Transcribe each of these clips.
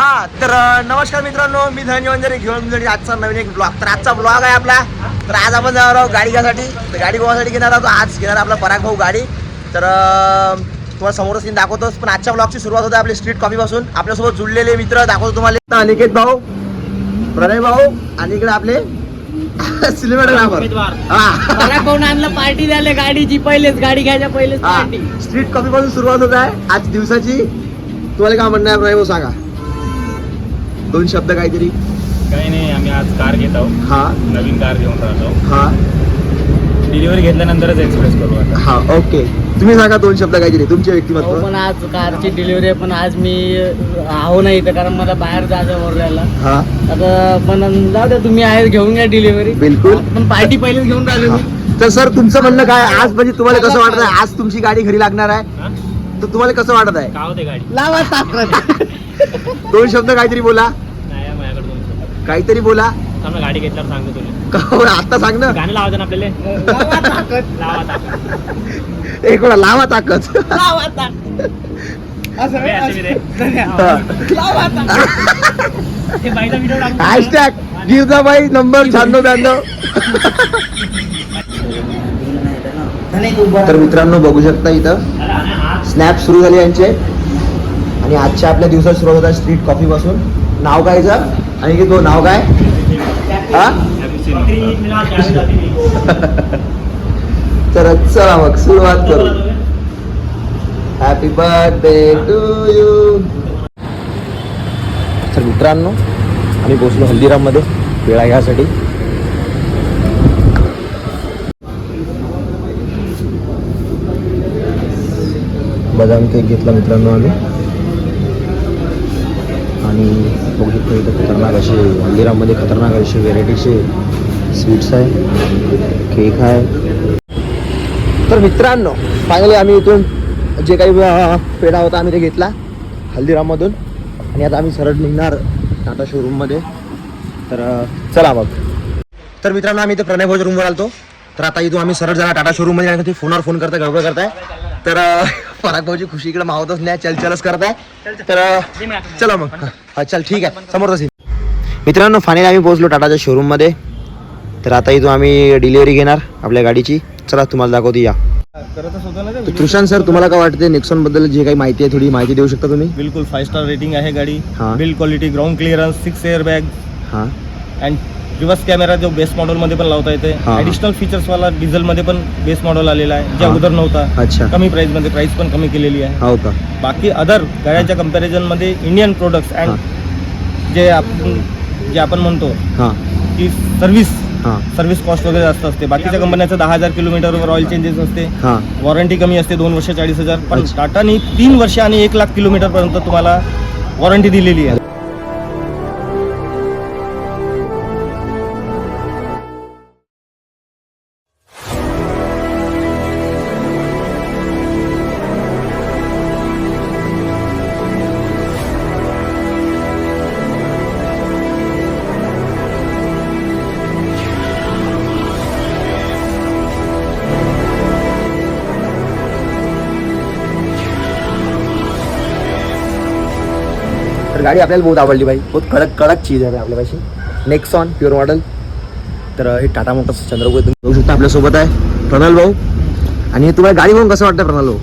हा तर नमस्कार मित्रांनो मी धनंजय वंजारी घेऊन तुमच्यासाठी आजचा नवीन एक ब्लॉग तर आजचा ब्लॉग आहे आपला. तर आज आपण जाणार आहोत गाडी घ्यासाठी. तर गाडी गोवासाठी घेणार आहोत? आज घेणार आपला पराग भाऊ गाडी. तर तुम्हाला समोरच सीन दाखवतोच पण आजच्या ब्लॉगची सुरुवात होते आपली स्ट्रीट कॉफी पासून. आपल्यासोबत जुळलेले मित्र दाखवतो तुम्हाला. अनिकेत भाऊ प्रणय भाऊ आणि इकडे आपले हा. पार्टी झाली गाडीची पहिलेच गाडी घ्यायच्या पहिलेच स्ट्रीट कॉफी पासून सुरुवात होत आहे. आज दिवसाची. तुम्हाला काय म्हणणं आहे? प्रणय भाऊ सांगा. दोन शब्द काहीतरी? काही नाही आम्ही आज कार घेत आहोत. हा. नवीन कार घेऊन राहिलो हा. डिलिव्हरी घेतल्यानंतरच एक्सप्रेस करू आता. हा ओके तुम्ही सांगा दोन शब्द काहीतरी तुमचे हो व्यक्तिमत्व पण आज कारची डिलिव्हरी आहे पण आज मी आहो नाही इथं कारण मला बाहेर जायचं ओरडायला हा. आता पण जाऊ द्या तुम्ही आहे घेऊन घ्या डिलिव्हरी बिलकुल. पण पार्टी पहिलेच घेऊन राहिलो हा. मी तर सर तुमचं म्हणणं काय? आज म्हणजे तुम्हाला कसं वाटत आहे आज तुमची गाडी घरी लागणार आहे? हा? तर तुम्हाला कसं वाटत आहे का होते गाडी? लावा ताकद. दोन शब्द काहीतरी बोला. नाही आहे माझ्याकडे दोन शब्द. काहीतरी बोला. थांब ना, गाडी घेतल्यावर सांगतो तुला. का हो, आता सांग ना. गाणं लावायचं ना आपल्याला. लावा ताकद. लावा ताकद. लावा असं बी रे. ते बाईचा. हॅशटॅग गिरजाबाई नंबर शहाण्णव ब्याण्णव. तर मित्रांनो बघू शकता इथं. स्नॅप सुरू झाले यांचे. आणि आजच्या आपल्या दिवसात सुरुवात होता स्ट्रीट कॉफी पासून. नाव काय याचं? आणि की तो नाव काय? हा? तर चला मग सुरुवात करू. हॅपी बर्थडे टू यू तर मित्रांनो आम्ही पोचलो हल्दीराममध्ये. वेळा घ्यासाठी बदाम केक घेतला मित्रांनो आम्ही. आणि बघू शकतो इथं खतरनाक असे हल्दीराममध्ये खतरनाक असे व्हेरायटीचे स्वीट्स आहे केक आहे. तर मित्रांनो फायनली आम्ही इथून जे काही पेढा होता आम्ही ते घेतला हल्दीराममधून. आणि आता आम्ही सरळ निघणार टाटा शोरूममध्ये तर चला मग. तर मित्रांनो आम्ही इथे प्रणय भोज रूमवर आलतो. तर आता इथून आम्ही सरळ जाणार टाटा शोरूममध्ये आणि ते फोनवर फोन करताय गडबड करताय. तर पराग भाऊची खुशी इकडे मावतच नाही चल चलच करताय तर चला मग. हा चल ठीक आहे. समोर सीन मित्रांनो फायनली आम्ही पोहोचलो टाटाच्या शोरूममध्ये तर आता इथून आम्ही डिलिव्हरी घेणार आपल्या गाडीची. चला तुम्हाला दाखवतो या. कृषांत सर तुम्हाला काय वाटते नेक्सॉनबद्दल? जे काही माहिती आहे थोडी माहिती देऊ शकता तुम्ही? बिलकुल फाईव्ह स्टार रेटिंग आहे गाडी. हा. Build quality ground clearance six air bag हां. अँड रिवर्स कॅमेरा जो बेस मॉडेलमध्ये पण लावता येते. हा. ऍडिशनल फीचर्सवाला डिझेलमध्ये पण बेस मॉडेल आलेला आहे. जे हा. अगोदर नव्हता अच्छा. कमी प्राईसमध्ये प्राईस पण कमी केलेली आहे. हो का? बाकी अदर गाड्यांच्या कम्पॅरिझनमध्ये इंडियन प्रोडक्ट्स हा. अँड जे आपण जे आपण म्हणतो हां. की सर्व्हिस हां. सर्व्हिस कॉस्ट वगैरे जास्त असते. बाकीच्या कंपन्याचं दहा हजार किलोमीटरवर ऑइल चेंजेस असते. हां. वॉरंटी कमी असते दोन वर्ष चाळीस हजार. पण अच्छा. टाटानी तीन वर्ष आणि एक लाख किलोमीटरपर्यंत तुम्हाला वॉरंटी दिलेली आहे. तर गाडी आपल्याला बहुत आवडली भाई. बहुत कडक कडक चीज आहे आपल्यापाशी. नेक्सॉन प्युअर मॉडेल तर हे टाटा मोटर्स चंद्रपूर तुम्ही बघू शकता आपल्यासोबत आहे. प्रणाल भाऊ. आणि तुम्हाला गाडी बघून कसं वाटतं प्रणाल भाऊ?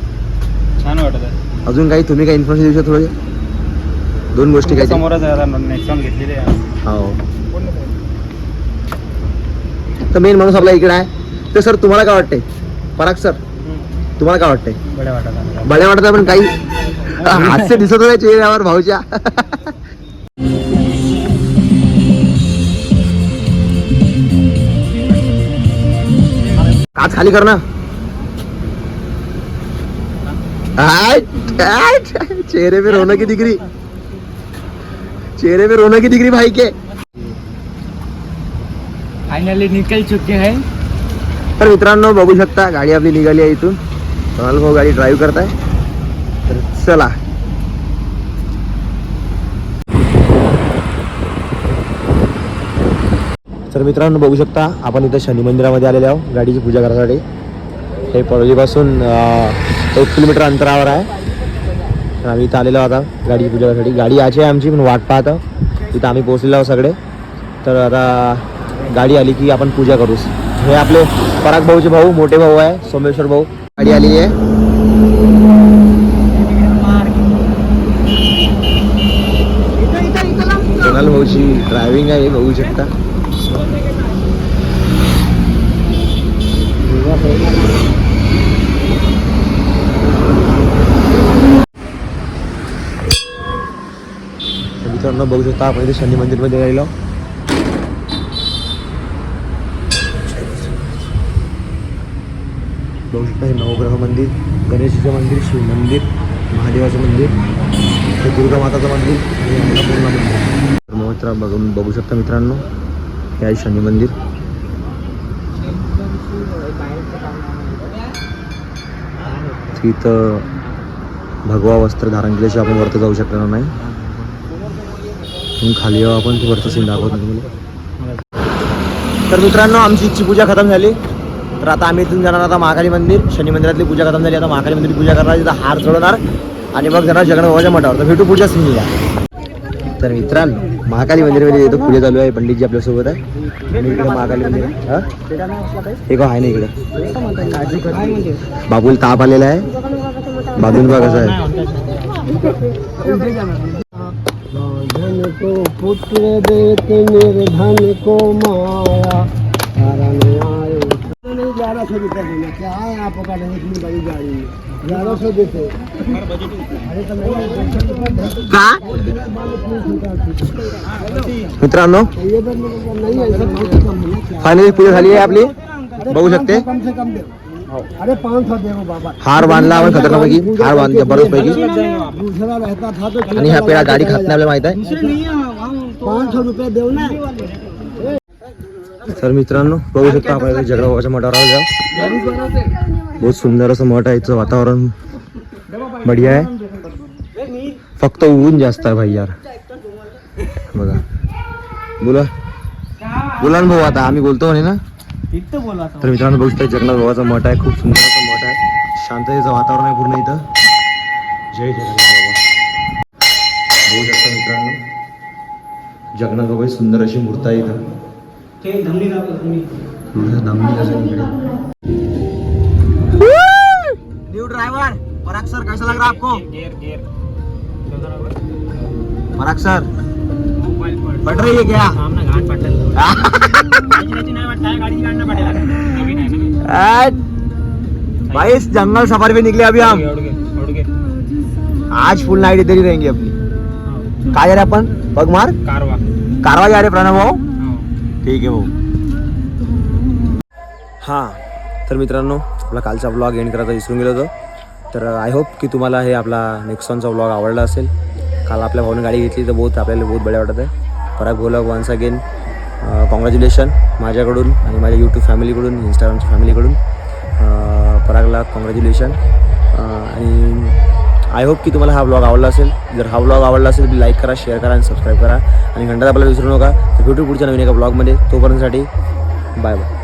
छान वाटत आहे. अजून काही तुम्ही काही इन्फॉर्मेशन देऊ शकता थोडे? दोन गोष्टी काही समोरच नेक्सॉन घेतलेली आहे. हो. तर मेन माणूस आपला इकडे आहे. तर सर तुम्हाला काय वाटतंय? पराग सर तुम्हाला काय वाटतंय? बड्या वाटत आहे. बड्या वाटत पण काही हास्य दिसत होते चेहऱ्यावर भाऊच्या. काच खाली कर ना. आय, आय, चेहरे पे रोने की दिगरी चेहरे पे रोने की दिगरी भाई के. फायनली निकल चुके हैं. तर मित्रांनो बघू शकता गाडी आपली निघाली आहे इथून. सोनाल हो भाऊ गाडी ड्राईव्ह करताय तर चला. तर मित्रांनो बघू शकता आपण इथं शनी मंदिरामध्ये आलेले आहोत गाडीची पूजा करण्यासाठी. हे पडोलीपासून एक किलोमीटर अंतरावर आहे. आम्ही इथं आलेलो आता गाडीची पूजा करण्यासाठी. गाडी आची आहे आमची पण वाट पाहतो. तिथं आम्ही पोहोचलेलो आहोत सगळे. तर आता गाडी आली की आपण पूजा करूच हे आपले पराग भाऊचे भाऊ मोठे भाऊ आहे सोमेश्वर भाऊ. गाडी आली आहे. सोनाल भाऊची ड्रायव्हिंग आहे बघू शकता. मित्रांनो बघू शकता आपण इथे शनी मंदिरमध्ये राहिलो. बघू शकता हे नवग्रह मंदिर गणेशाचं मंदिर शिव मंदिर महादेवाचं मंदिर हे दुर्गा माताचं मंदिर आणि अन्नपूर्णा मंदिर. तर बघून बघू शकता मित्रांनो हे आहे शनी मंदिर. तिथं भगवा वस्त्र धारण केल्याशिवाय आपण वरती जाऊ शकणार नाही. खाली आपण ते वरचं सीन दाखवतो तुम्हाला. तर मित्रांनो आमची इच्छी पूजा खतम झाली. तर आता आम्ही इथून जाणार आता महाकाली मंदिर. शनी मंदिरातली पूजा खतम झाली. आता महाकाली मंदिर पूजा करणार तिथं हार चढवणार. आणि मग जाणार जगन्नाबाबाच्या मठावर. तर भेटू पूजा सीनला तर मित्रांनो महाकाली मंदिरमध्ये येतो पूजा चालू आहे. पंडितजी आपल्यासोबत आहे. आणि इकडे महाकाली मंदिर हे? का आहे ना इकडे. बाबूल ताप आलेला आहे. बाबूल बा कसं आहे. धन को पुत्र देते निर्धन को माया. कारण ग्यारह सौ रुपये देना क्या है। आपका इतनी बड़ी गाड़ी में ग्यारह सौ देते। अरे तो नहीं का? मित्रांनो ये तो नहीं है सब बहुत कम है ना क्या? फायनली पूजा झाली आहे आपली बघू शकते कम से कम दे। अरे पाँच सौ दे बाबा। हार बांधला आपण खतरनाकपैकी हार बांधला बरंच पैकी दूसरा रहता था तो आणि ह्या पेढा गाडी खात नाही आपल्याला माहीत आहे पाँच सौ रुपये दो। ना तर मित्रांनो बघू शकता आपण इथे जगडा बाबाच्या मठावर आलो जाऊ बहुत सुंदर असं मठ आहे वातावरण बढिया आहे. फक्त ऊन जास्त आहे भाई यार. बघा. बोला. बोला ना भाऊ आता आम्ही बोलतो म्हणे ना. तर मित्रांनो बघू शकता जगन्नाथ बाबाचा मठ आहे खूप सुंदर असं मठ आहे. शांततेचं वातावरण आहे पूर्ण इथं. जय जगन्नाथ बाबा. बघू शकता मित्रांनो जगन्नाथ बाबा सुंदर अशी मूर्ती आहे इथं. न्यू ड्राइवर पराग सर कैसा लग रहा है आपको पराग सर बढ़ रही है क्या? भाई इस जंगल सफर पे निकले अभी हम. आज फुल नाइट इधर ही रहेंगे अपनी कहा जा रहे अपन बगमार कारवा जा रहे प्रणव भाऊ. ठीक आहे भाऊ. हां तर मित्रांनो आपला कालचा ब्लॉग एंड करायचा विसरून गेलो होतो. तर आय होप की तुम्हाला हे आपला नेक्सॉनचा ब्लॉग आवडला असेल. काल आपल्या भाऊने गाडी घेतली तर बहुत आपल्याला बहुत बड्या वाटत आहे. पराग बोला वन्स अगेन कॉंग्रॅच्युलेशन माझ्याकडून आणि माझ्या यूट्यूब फॅमिलीकडून इंस्टाग्रामच्या फॅमिलीकडून परागला कॉंग्रॅच्युलेशन आणि आय होप की तुम्हाला हा ब्लॉग आवडला असेल. जर हा ब्लॉग आवडला असेल तर लाईक करा शेअर करा आणि सबस्क्राईब करा. आणि घंटा आपल्याला विसरू नका. तर भेटू पुढच्या नवीन एका ब्लॉगमध्ये तोपर्यंतसाठी बाय बाय